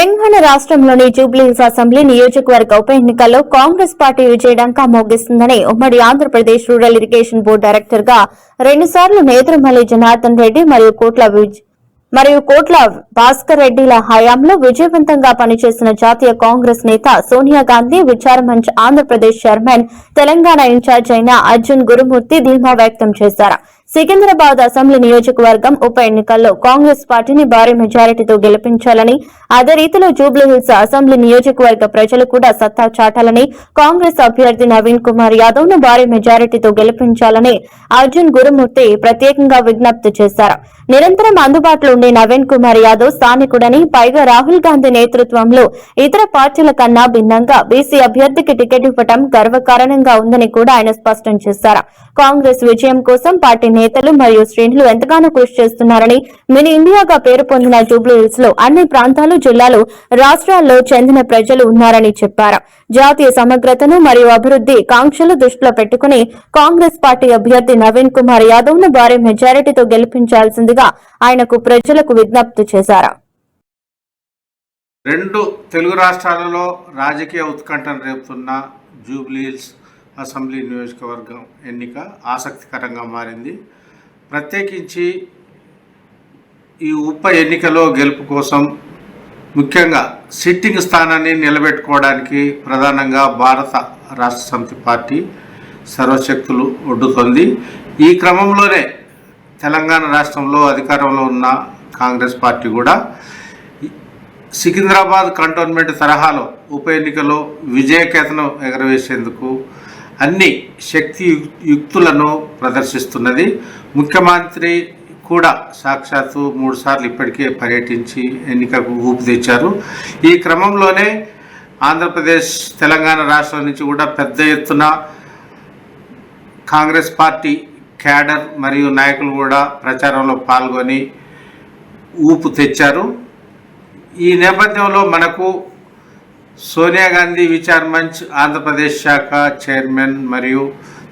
తెలంగాణ రాష్ట్రంలోని జూబ్లీహిల్స్ అసెంబ్లీ నియోజకవర్గ ఉప ఎన్నికల్లో కాంగ్రెస్ పార్టీ విజయడంకా మోగిస్తుందని ఉమ్మడి ఆంధ్రప్రదేశ్ రూరల్ ఇరిగేషన్ బోర్డు డైరెక్టర్గా రెండుసార్లు నేత్రమల్లి జనార్దన్ రెడ్డి మరియు కోట్ల మరియు కోట్ల భాస్కర్ రెడ్డిల హయాంలో విజయవంతంగా పనిచేసిన జాతీయ కాంగ్రెస్ నేత Sonia Gandhi Vicharmanch Andhra Pradesh chairman Telangana in charge అయిన అర్జున్ గురుమూర్తి ధీమా వ్యక్తం చేశారు. సికింద్రాబాద్ అసెంబ్లీ నియోజకవర్గం ఉప ఎన్నికల్లో కాంగ్రెస్ పార్టీని భారీ మెజారిటీతో గెలిపించాలని అదే రీతిలో జూబ్లీహిల్స్ అసెంబ్లీ నియోజకవర్గ ప్రజలు కూడా సత్తా చాటాలని కాంగ్రెస్ అభ్యర్థి నవీన్ కుమార్ యాదవ్ను భారీ మెజారిటీతో గెలిపించాలని అర్జున్ గురుమూర్తి ప్రత్యేకంగా విజ్ఞప్తి చేశారు. నిరంతరం అందుబాటులో ఉండే నవీన్ కుమార్ యాదవ్ స్థానికుడని పైగా రాహుల్ గాంధీ నేతృత్వంలో ఇతర పార్టీల కన్నా భిన్నంగా బీసీ అభ్యర్థికి టికెట్ ఇవ్వటం గర్వకారణంగా ఉందని కూడా ఆయన స్పష్టం చేశారు. కాంగ్రెస్ విజయం కోసం పార్టీ నేతలు మరియు శ్రేణులు ఎంతగానో కృషి చేస్తున్నారని మినీ ఇండియాగా పేరు పొందిన జూబ్లీహిల్స్లో అన్ని ప్రాంతాలు జిల్లాలు రాష్ట్రాల్లో చెందిన ప్రజలు ఉన్నారని చెప్పారు. జాతీయ సమగ్రతను మరియు అభివృద్ధి కాంక్షలు దృష్టిలో పెట్టుకుని కాంగ్రెస్ పార్టీ అభ్యర్థి నవీన్ కుమార్ యాదవ్ను భారీ మెజారిటీతో గెలిపించాల్సిందిగా ఆయనకు ప్రజలకు విజ్ఞప్తి చేశారు. రెండు తెలుగు రాష్ట్రాలలో రాజకీయ ఉత్కంఠను రేపుతున్న జూబ్లీహిల్స్ అసెంబ్లీ నియోజకవర్గం ఎన్నిక ఆసక్తికరంగా మారింది. ప్రత్యేకించి ఈ ఉప ఎన్నికలో గెలుపు కోసం ముఖ్యంగా సిట్టింగ్ స్థానాన్ని నిలబెట్టుకోవడానికి ప్రధానంగా భారత రాష్ట్ర సమితి పార్టీ సర్వశక్తులు ఒడ్డుతోంది. ఈ క్రమంలోనే తెలంగాణ రాష్ట్రంలో అధికారంలో ఉన్న కాంగ్రెస్ పార్టీ కూడా సికింద్రాబాద్ కంటోన్మెంట్ తరహాలో ఉప ఎన్నికలో విజయకేతనం ఎగరవేసేందుకు అన్ని శక్తి యుక్తులను ప్రదర్శిస్తున్నది. ముఖ్యమంత్రి కూడా సాక్షాత్తు మూడుసార్లు ఇప్పటికే పర్యటించి ఎన్నికకు ఊపు తెచ్చారు. ఈ క్రమంలోనే ఆంధ్రప్రదేశ్ తెలంగాణ రాష్ట్రం నుంచి కూడా పెద్ద ఎత్తున కాంగ్రెస్ పార్టీ క్యాడర్ మరియు నాయకులు కూడా ప్రచారంలో పాల్గొని ఊపు తెచ్చారు. ఈ నేపథ్యంలో మనకు సోనియా గాంధీ విచార్ మంచ్ ఆంధ్రప్రదేశ్ శాఖ చైర్మన్ మరియు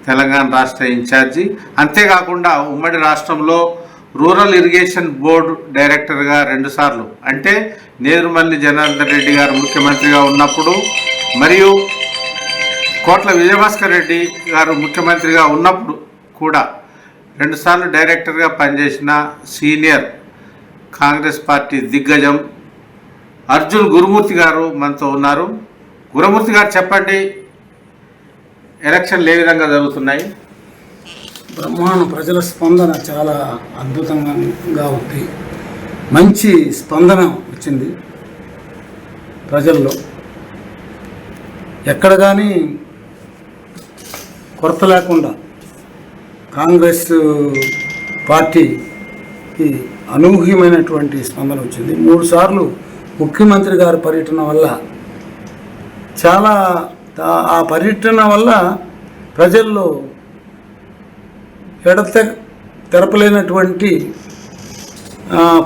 తెలంగాణ రాష్ట్ర ఇన్ఛార్జి. అంతేకాకుండా ఉమ్మడి రాష్ట్రంలో రూరల్ ఇరిగేషన్ బోర్డు డైరెక్టర్గా రెండుసార్లు అంటే నేరుమల్లి జనార్దన్ రెడ్డి గారు ముఖ్యమంత్రిగా ఉన్నప్పుడు మరియు కోట్ల విజయభాస్కర్ రెడ్డి గారు ముఖ్యమంత్రిగా ఉన్నప్పుడు కూడా రెండుసార్లు డైరెక్టర్గా పనిచేసిన సీనియర్ కాంగ్రెస్ పార్టీ దిగ్గజం అర్జున్ గురుమూర్తి గారు మనతో ఉన్నారు. గురుమూర్తి గారు చెప్పండి ఎలక్షన్లు ఏ విధంగా జరుగుతున్నాయి? బ్రహ్మాండ ప్రజల స్పందన చాలా అద్భుతంగా ఉంది. మంచి స్పందన వచ్చింది ప్రజల్లో. ఎక్కడ కానీ కొరత లేకుండా కాంగ్రెస్ పార్టీకి అనూహ్యమైనటువంటి స్పందన వచ్చింది. మూడు సార్లు ముఖ్యమంత్రి గారి పర్యటన వల్ల చాలా ఆ- పర్యటన వల్ల ప్రజల్లో ఎడత తెరపలేనటువంటి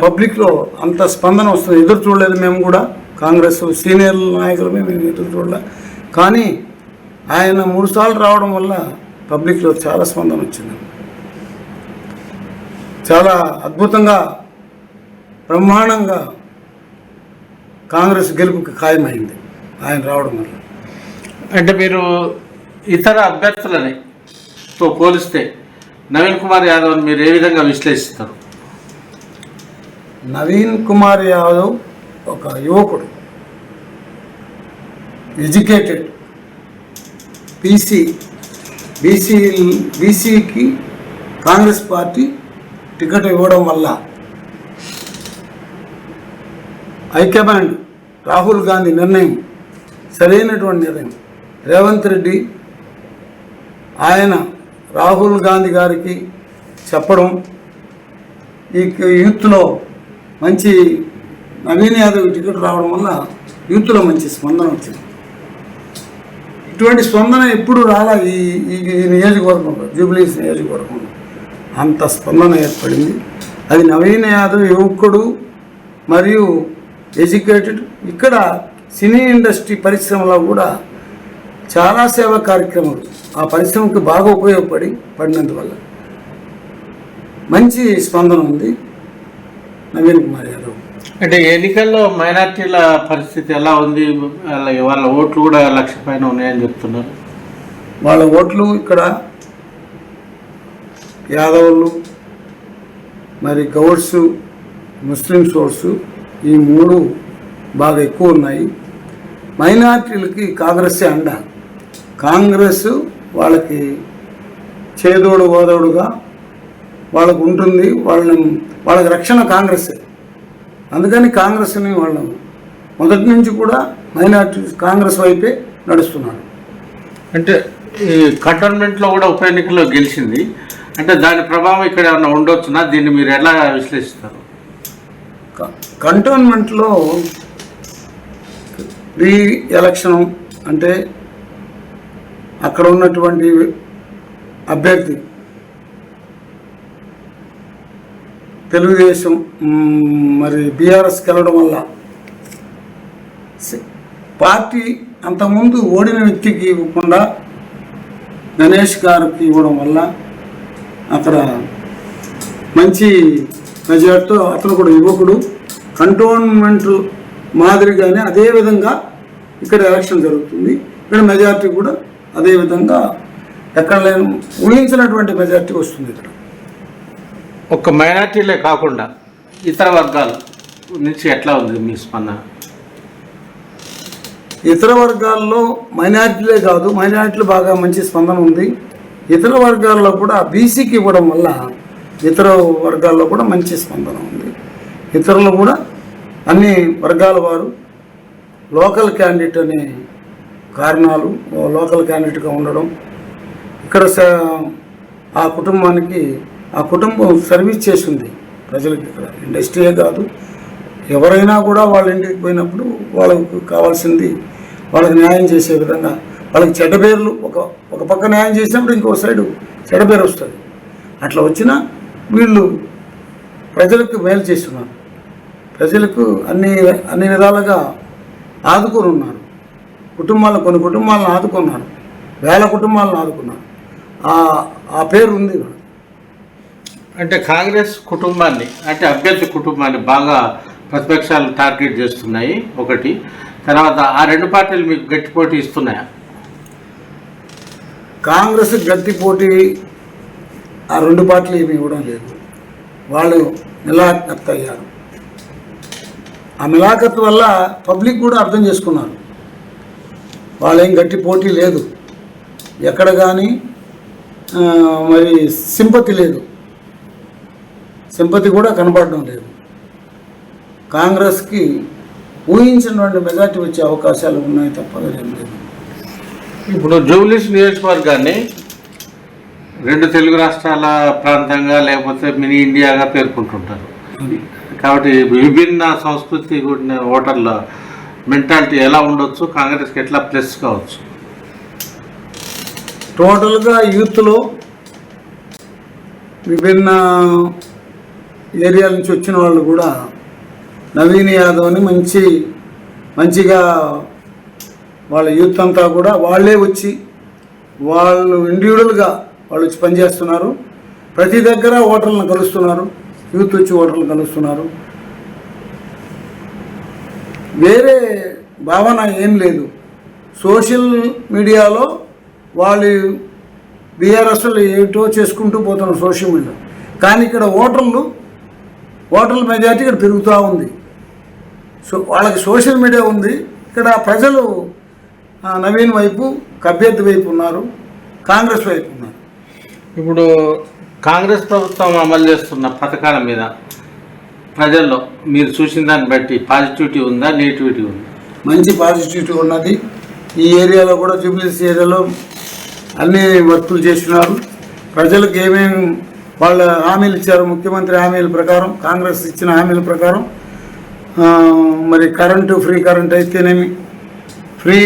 పబ్లిక్లో అంత స్పందన వస్తుంది. ఎదురు చూడలేదు మేము కూడా. కాంగ్రెస్ సీనియర్ నాయకులమే మేము ఎదురు చూడలే. కానీ ఆయన మూడు సార్లు రావడం వల్ల పబ్లిక్లో చాలా స్పందన వచ్చింది. చాలా అద్భుతంగా బ్రహ్మాండంగా కాంగ్రెస్ గెలుపుకి ఖాయమైంది. ఆయన రావడం వల్ల. అంటే మీరు ఇతర అభ్యర్థులని తో పోలిస్తే నవీన్ కుమార్ యాదవ్ని మీరు ఏ విధంగా విశ్లేషిస్తారు? నవీన్ కుమార్ యాదవ్ ఒక యువకుడు. ఎడ్యుకేటెడ్. బీసీ బీసీ బీసీకి కాంగ్రెస్ పార్టీ టికెట్ ఇవ్వడం వల్ల. హైకమాండ్ రాహుల్ గాంధీ నిర్ణయం సరైనటువంటి నిర్ణయం. రేవంత్ రెడ్డి ఆయన రాహుల్ గాంధీ గారికి చెప్పడం ఈ యూత్లో మంచి నవీన్ యాదవ్ టికెట్ రావడం వల్ల యూత్లో మంచి స్పందన వచ్చింది. ఇటువంటి స్పందన ఎప్పుడు రాలా ఈ ఈ ఈ నియోజకవర్గంలో జూబ్లీస్ నియోజకవర్గంలో అంత స్పందన ఏర్పడింది. అది నవీన్ యాదవ్ యువకుడు మరియు ఎడ్యుకేటెడ్ ఇక్కడ సినీ ఇండస్ట్రీ పరిశ్రమలో కూడా చాలా సేవా కార్యక్రమాలు ఆ పరిశ్రమకు బాగా ఉపయోగపడి పడినందువల్ల. మంచి స్పందన ఉంది. నవీన్ కుమార్ యాదవ్. అంటే ఎన్నికల్లో మైనార్టీల పరిస్థితి ఎలా ఉంది? వాళ్ళ వాళ్ళ ఓట్లు కూడా లక్ష పైన ఉన్నాయని చెప్తున్నారు. వాళ్ళ ఓట్లు ఇక్కడ యాదవులు మరి గౌడ్స్ ముస్లిమ్స్ ఓట్స్ ఈ మూడు బాగా ఎక్కువ ఉన్నాయి. మైనార్టీలకి కాంగ్రెస్ అండ. కాంగ్రెస్ వాళ్ళకి చేదోడు ఓదోడుగా వాళ్ళకు ఉంటుంది. వాళ్ళని వాళ్ళకి రక్షణ కాంగ్రెస్సే. అందుకని కాంగ్రెస్ని వాళ్ళు మొదటి నుంచి కూడా మైనార్టీ కాంగ్రెస్ వైపే నడుస్తున్నారు. అంటే ఈ కంటోన్మెంట్లో కూడా ఉప ఎన్నికల్లో గెలిచింది. అంటే దాని ప్రభావం ఇక్కడ ఏమైనా ఉండొచ్చునా? దీన్ని మీరు ఎలా విశ్లేషిస్తారు? కంటోన్మెంట్లో రీ ఎలక్షన్ అంటే అక్కడ ఉన్నటువంటి అభ్యర్థి తెలుగుదేశం మరి బీఆర్ఎస్ వెళ్ళడం వల్ల పార్టీ అంతకుముందు ఓడిన వ్యక్తికి ఇవ్వకుండా గణేష్ గారికి ఇవ్వడం వల్ల అక్కడ మంచి మెజార్టీతో అతను కూడా యువకుడు. కంటోన్మెంట్ మాదిరిగానే అదే విధంగా ఇక్కడ ఎలక్షన్ జరుగుతుంది. ఇక్కడ మెజార్టీ కూడా అదే విధంగా ఎక్కడ లేని ఊహించినటువంటి మెజార్టీ వస్తుంది ఇక్కడ. ఒక్క మైనార్టీలే కాకుండా ఇతర వర్గాల నుంచి ఎట్లా ఉంది మీ స్పందన? ఇతర వర్గాల్లో మైనారిటీలే కాదు మైనారిటీలు బాగా మంచి స్పందన ఉంది. ఇతర వర్గాల్లో కూడా బీసీకి ఇవ్వడం వల్ల ఇతర వర్గాల్లో కూడా మంచి స్పందన ఉంది. ఇతరులు కూడా అన్ని వర్గాల వారు లోకల్ క్యాండిడేట్ అనే కారణాలు లోకల్ క్యాండిడేట్గా ఉండడం. ఇక్కడ స- ఆ కుటుంబానికి ఆ కుటుంబం సర్వీస్ చేసింది ప్రజలకి ఇక్కడ. ఇండస్ట్రీయే కాదు. ఎవరైనా కూడా వాళ్ళ ఇంటికి పోయినప్పుడు వాళ్ళకు కావాల్సింది వాళ్ళకి న్యాయం చేసే విధంగా. వాళ్ళకి చెడ్డ పేర్లు ఒక ఒక పక్క న్యాయం చేసినప్పుడు ఇంకో సైడు చెడ్డ పేరు వస్తుంది. అట్లా వచ్చినా వీళ్ళు ప్రజలకు మేలు చేస్తున్నారు. ప్రజలకు అన్ని అన్ని విధాలుగా ఆదుకొని ఉన్నారు కుటుంబాలను కొన్ని కుటుంబాలను ఆదుకున్నారు. వేల కుటుంబాలను ఆదుకున్నారు. ఆ ఆ పేరు ఉంది. అంటే కాంగ్రెస్ కుటుంబాన్ని అంటే అభ్యర్థి కుటుంబాన్ని బాగా ప్రతిపక్షాలు టార్గెట్ చేస్తున్నాయి ఒకటి. తర్వాత ఆ రెండు పార్టీలు మీకు గట్టి పోటీ ఇస్తున్నాయా? కాంగ్రెస్ గట్టి పోటీ ఆ రెండు పార్టీలు ఏమి ఇవ్వడం లేదు. వాళ్ళు మిలాఖత్ అయ్యారు ఆ మిలాఖత్ వల్ల పబ్లిక్ కూడా అర్థం చేసుకున్నారు. వాళ్ళేం గట్టి పోటీ లేదు. ఎక్కడ కానీ మరి సింపతి లేదు. సింపతి కూడా కనపడడం లేదు. కాంగ్రెస్కి ఊహించినటువంటి మెజార్టీ వచ్చే అవకాశాలు ఉన్నాయి తప్ప లేదు. ఇప్పుడు జూబ్లీస్ నియోజకవర్గాన్ని రెండు తెలుగు రాష్ట్రాల ప్రాంతంగా లేకపోతే మినీ ఇండియాగా పేర్కొంటుంటారు. కాబట్టి విభిన్న సంస్కృతి కూడిన ఓటర్ల మెంటాలిటీ ఎలా ఉండొచ్చు? కాంగ్రెస్కి ఎట్లా ప్లస్ కావచ్చు? టోటల్గా యూత్లో విభిన్న ఏరియాల నుంచి వచ్చిన వాళ్ళు కూడా నవీన్ యాదవ్ని మంచి మంచిగా వాళ్ళ యూత్ అంతా కూడా వాళ్ళే వచ్చి వాళ్ళు ఇండివిజువల్గా వాళ్ళు వచ్చి పనిచేస్తున్నారు. ప్రతి దగ్గర ఓటర్లను కలుస్తున్నారు. యూత్ వచ్చి ఓటర్లు కలుస్తున్నారు. వేరే భావన ఏం లేదు. సోషల్ మీడియాలో వాళ్ళు బీఆర్ఎస్లు ఏటో చేసుకుంటూ పోతున్నారు సోషల్ మీడియా. కానీ ఇక్కడ ఓటర్లు ఓటర్ల మెజార్టీ ఇక్కడ పెరుగుతూ ఉంది. సో వాళ్ళకి సోషల్ మీడియా ఉంది. ఇక్కడ ప్రజలు నవీన్ వైపు అభ్యర్థి వైపు ఉన్నారు. కాంగ్రెస్ వైపు ఉన్నారు. ఇప్పుడు కాంగ్రెస్ ప్రభుత్వం అమలు చేస్తున్న పథకాల మీద ప్రజల్లో మీరు చూసిన దాన్ని బట్టి పాజిటివిటీ ఉందా నెగిటివిటీ ఉందా? మంచి పాజిటివిటీ ఉన్నది. ఈ ఏరియాలో కూడా జూబ్లీస్ ఏరియాలో అన్ని వర్కులు చేస్తున్నారు. ప్రజలకు ఏమేమి వాళ్ళ హామీలు ఇచ్చారు? ముఖ్యమంత్రి హామీల ప్రకారం కాంగ్రెస్ ఇచ్చిన హామీల ప్రకారం మరి కరెంటు ఫ్రీ కరెంట్ అయితేనేమి ఫ్రీ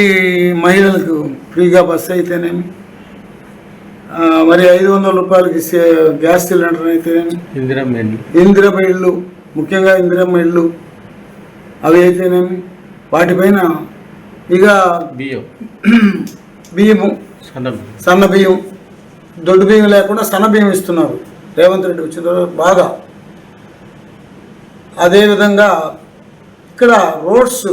మహిళలకు ఫ్రీగా బస్సు అయితేనేమి మరి ఐదు వందల రూపాయలకి సే- గ్యాస్ సిలిండర్ అయితేనేమి ఇందిరా మెయిన్లు ఇందిరమ్మ ఇళ్ళు ముఖ్యంగా ఇందిరమ్మ ఇళ్ళు అవి అయితేనేమి? వాటిపైన ఇక బియ్యం. బియ్యము. సన్న బియ్యం. సన్న బియ్యం. దొడ్డు బియ్యం లేకుండా సన్న బియ్యం ఇస్తున్నారు. రేవంత్ రెడ్డి వచ్చిన తర్వాత బాగా. అదేవిధంగా ఇక్కడ రోడ్స్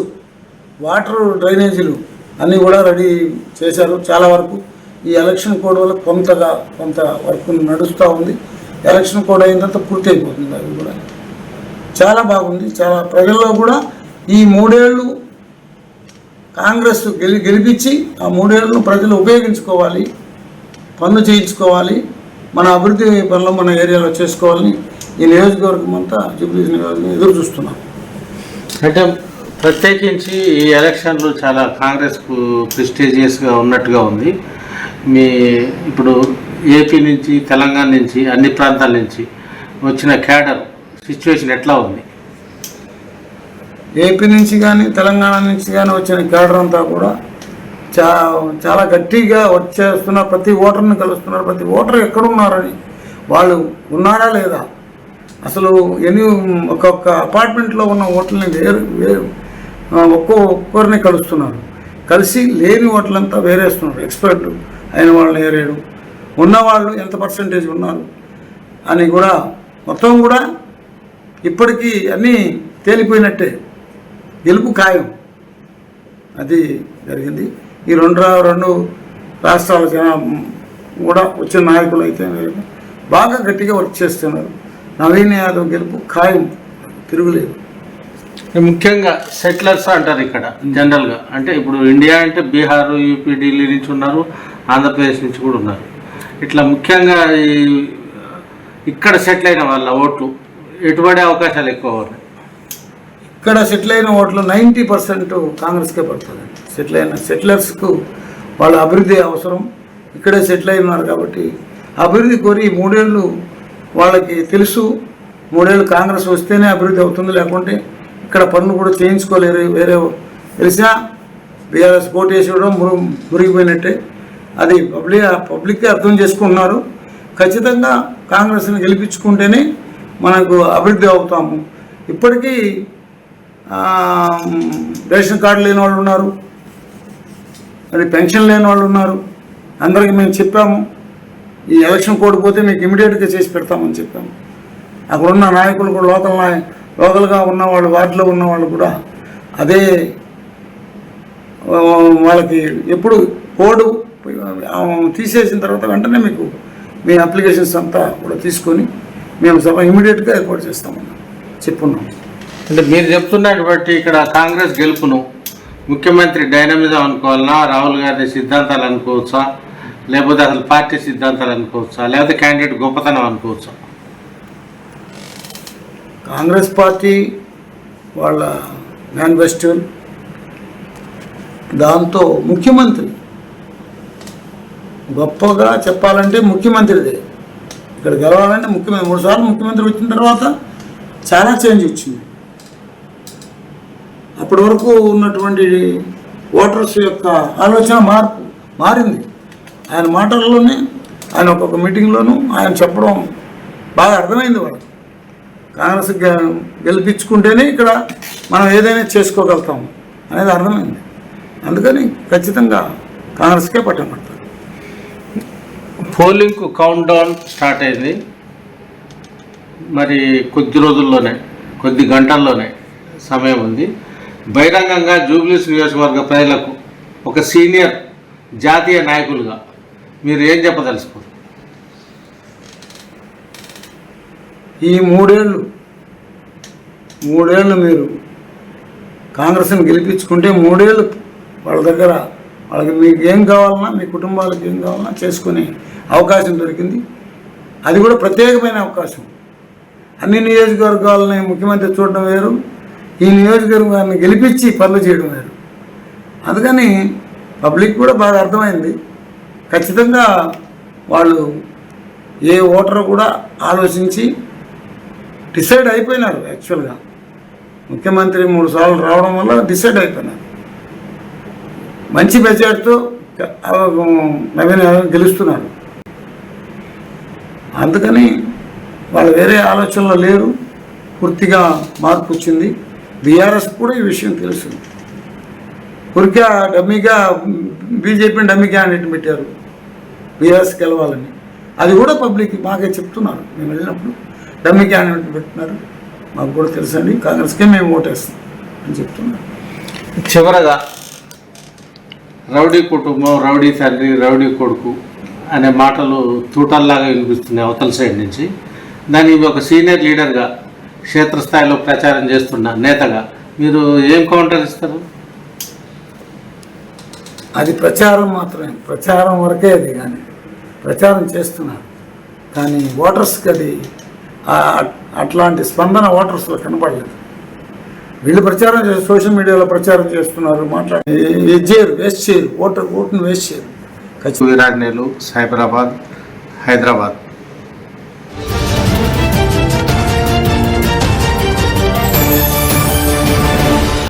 వాటర్ డ్రైనేజీలు అన్నీ కూడా రెడీ చేశారు చాలా వరకు. ఈ ఎలక్షన్ కోడ్ వల్ల కొంతగా కొంత వర్క్ నడుస్తూ ఉంది. ఎలక్షన్ కోడ్ అయిన తర్వాత పూర్తి అయిపోతుంది అవి కూడా. చాలా బాగుంది. చాలా ప్రజల్లో కూడా ఈ మూడేళ్ళు కాంగ్రెస్ గెలి గెలిపించి ఆ మూడేళ్ళను ప్రజలు ఉపయోగించుకోవాలి. పనులు చేయించుకోవాలి. మన అభివృద్ధి పనులు మన ఏరియాలో చేసుకోవాలని ఈ నియోజకవర్గం అంతా జూబ్లీ నియోజకవర్గం ఎదురు చూస్తున్నాం. అంటే ప్రత్యేకించి ఈ ఎలక్షన్లు చాలా కాంగ్రెస్కు ప్రెస్టీజియస్గా ఉన్నట్టుగా ఉంది. మీ ఇప్పుడు ఏపీ నుంచి తెలంగాణ నుంచి అన్ని ప్రాంతాల నుంచి వచ్చిన క్యాడర్ సిచ్యువేషన్ ఎట్లా ఉంది? ఏపీ నుంచి కానీ తెలంగాణ నుంచి కానీ వచ్చిన కేడర్ అంతా కూడా చా చాలా గట్టిగా వచ్చేస్తున్నారు ప్రతి ఓటర్ని కలుస్తున్నారు. ప్రతి ఓటర్ ఎక్కడున్నారని వాళ్ళు ఉన్నారా లేదా? అసలు ఎన్ని ఒక్కొక్క అపార్ట్మెంట్లో ఉన్న ఓట్లని వేరు వేరు ఒక్కో ఒక్కొక్కరిని కలుస్తున్నారు. కలిసి లేని ఓట్లంతా వేరేస్తున్నారు. ఎక్స్పర్ట్ అయిన వాళ్ళని ఏరేయడం. ఉన్నవాళ్ళు ఎంత పర్సంటేజ్ ఉన్నారు అని కూడా మొత్తం కూడా ఇప్పటికీ అన్నీ తేలిపోయినట్టే. గెలుపు ఖాయం. అది జరిగింది. ఈ రెండు రెండు రాష్ట్రాల జన కూడా వచ్చిన నాయకులు అయితే బాగా గట్టిగా వర్క్ చేస్తున్నారు. నవీన్ యాదవ్ గెలుపు ఖాయం. తిరుగులేదు. ముఖ్యంగా సెటిలర్స్ అంటారు ఇక్కడ జనరల్గా అంటే ఇప్పుడు ఇండియా అంటే బీహార్ యూపీ ఢిల్లీ నుంచి ఉన్నారు. ఆంధ్రప్రదేశ్ నుంచి కూడా ఉన్నారు. ఇట్లా ముఖ్యంగా ఈ ఇక్కడ సెటిల్ అయిన వాళ్ళ ఓట్లు ఎటువంటి అవకాశాలు ఎక్కువ ఉన్నాయి? ఇక్కడ సెటిల్ అయిన ఓట్లు నైంటీ పర్సెంట్ కాంగ్రెస్కే పడుతుంది. సెటిల్ అయిన సెటిలర్స్కు వాళ్ళ అభివృద్ధి అవసరం. ఇక్కడే సెటిల్ అయి ఉన్నారు కాబట్టి అభివృద్ధి కోరి మూడేళ్ళు వాళ్ళకి తెలుసు. మూడేళ్ళు కాంగ్రెస్ వస్తేనే అభివృద్ధి అవుతుంది. లేకుంటే ఇక్కడ పనులు కూడా చేయించుకోలేరు. వేరే తెలిసినా బీఆర్ఎస్ కోట్ కూడా మురు మురిగిపోయినట్టే. అది పబ్లిక్ పబ్లిక్కే అర్థం చేసుకుంటున్నారు. ఖచ్చితంగా కాంగ్రెస్ని గెలిపించుకుంటేనే మనకు అభివృద్ధి అవుతాము. ఇప్పటికీ రేషన్ కార్డు లేని వాళ్ళు ఉన్నారు. మరి పెన్షన్ లేని వాళ్ళు ఉన్నారు. అందరికీ మేము చెప్పాము. ఈ ఎలక్షన్ కోడ్ పోతే మీకు ఇమీడియట్గా చేసి పెడతామని చెప్పాము. అక్కడ ఉన్న నాయకులు కూడా లోకల్ నాయ లోకల్గా ఉన్నవాళ్ళు వార్డులో ఉన్నవాళ్ళు కూడా అదే వాళ్ళకి ఎప్పుడు కోడ్ తీసేసిన తర్వాత వెంటనే మీకు మీ అప్లికేషన్స్ అంతా కూడా తీసుకొని మేము సభ ఇమీడియట్గా ఏర్పాటు చేస్తామని చెప్పున్నాం. అంటే మీరు చెప్తున్నట్టు బట్టి ఇక్కడ కాంగ్రెస్ గెలుపును ముఖ్యమంత్రి డైనమిజం అనుకోవాలన్నా రాహుల్ గాంధీ సిద్ధాంతాలు అనుకోవచ్చా? లేకపోతే అసలు పార్టీ సిద్ధాంతాలు అనుకోవచ్చా? లేకపోతే క్యాండిడేట్ గొప్పతనం అనుకోవచ్చా? కాంగ్రెస్ పార్టీ వాళ్ళ మేనిఫెస్టో దాంతో ముఖ్యమంత్రి గొప్పగా చెప్పాలంటే ముఖ్యమంత్రిదే. ఇక్కడ గెలవాలంటే ముఖ్యమంత్రి మూడు సార్లు ముఖ్యమంత్రి వచ్చిన తర్వాత చాలా చేంజ్ వచ్చింది. అప్పటి వరకు ఉన్నటువంటి ఓటర్స్ యొక్క ఆలోచన మార్పు మారింది. ఆయన మాటల్లోనే ఆయన ఒక్కొక్క మీటింగ్లోనూ ఆయన చెప్పడం బాగా అర్థమైంది వాళ్ళకి. కాంగ్రెస్ గె- గెలిపించుకుంటేనే ఇక్కడ మనం ఏదైనా చేసుకోగలుగుతాం అనేది అర్థమైంది. అందుకని ఖచ్చితంగా కాంగ్రెస్కే పట్టం పోలింగ్కు కౌంట్ డౌన్ స్టార్ట్ అయింది. మరి కొద్ది రోజుల్లోనే కొద్ది గంటల్లోనే సమయం ఉంది. బహిరంగంగా జూబ్లీస్ నియోజకవర్గ ప్రజలకు ఒక సీనియర్ జాతీయ నాయకులుగా మీరు ఏం చెప్పదలుచుకోరు ఈ మూడేళ్ళు మూడేళ్ళు మీరు కాంగ్రెస్ని గెలిపించుకుంటే మూడేళ్ళు వాళ్ళ దగ్గర వాళ్ళకి మీకు ఏం కావాలన్నా మీ కుటుంబాలకు ఏం కావాలన్నా చేసుకునే అవకాశం దొరికింది. అది కూడా ప్రత్యేకమైన అవకాశం. అన్ని నియోజకవర్గాలని ముఖ్యమంత్రి చూడడం వేరు ఈ నియోజకవర్గాన్ని గెలిపించి పనులు చేయడం వేరు. అందుకని పబ్లిక్ కూడా బాగా అర్థమైంది. ఖచ్చితంగా వాళ్ళు ఏ ఓటర్ కూడా ఆలోచించి డిసైడ్ అయిపోయినారు యాక్చువల్గా. ముఖ్యమంత్రి మూడు సార్లు రావడం వల్ల డిసైడ్ అయిపోయినారు. మంచి మెజార్టీతో నవీన్ యాదవ్ గెలుస్తున్నారు అందుకని వాళ్ళు వేరే ఆలోచనలో లేరు. పూర్తిగా మార్పు వచ్చింది. బీఆర్ఎస్ కూడా ఈ విషయం తెలుసు. ఊరికే డమ్మీగా బీజేపీని డమ్మీ క్యాండిడేట్ పెట్టారు. బీఆర్ఎస్ గెలవాలని. అది కూడా పబ్లిక్ మాకే చెప్తున్నారు. మేము వెళ్ళినప్పుడు డమ్మీ క్యాండిడేట్ పెట్టినారు. మాకు కూడా తెలుసండి. కాంగ్రెస్కే మేము ఓటేస్తాం అని చెప్తున్నారు. చివరగా రౌడీ కుటుంబం రౌడీ తండ్రి రౌడీ కొడుకు అనే మాటలు తూటల్లాగా వినిపిస్తున్నాయి అవతల సైడ్ నుంచి. దాన్ని ఒక సీనియర్ లీడర్గా క్షేత్రస్థాయిలో ప్రచారం చేస్తున్న నేతగా మీరు ఏం కౌంటర్ ఇస్తారు? అది ప్రచారం మాత్రమే. ప్రచారం వరకే అది కానీ ప్రచారం చేస్తున్నారు. కానీ ఓటర్స్కి అది అట్లాంటి స్పందన ఓటర్స్లో కనపడలేదు. వీళ్ళు ప్రచారం చేసి సోషల్ మీడియాలో ప్రచారం చేస్తున్నారు మాట్లాడి చేయరు వేస్ట్ చేయరు ఓటర్ ఓటును వేస్ట్ చేయరు. ఖచ్చితంగా. విరాజ్నేలు సైబరాబాద్ హైదరాబాద్.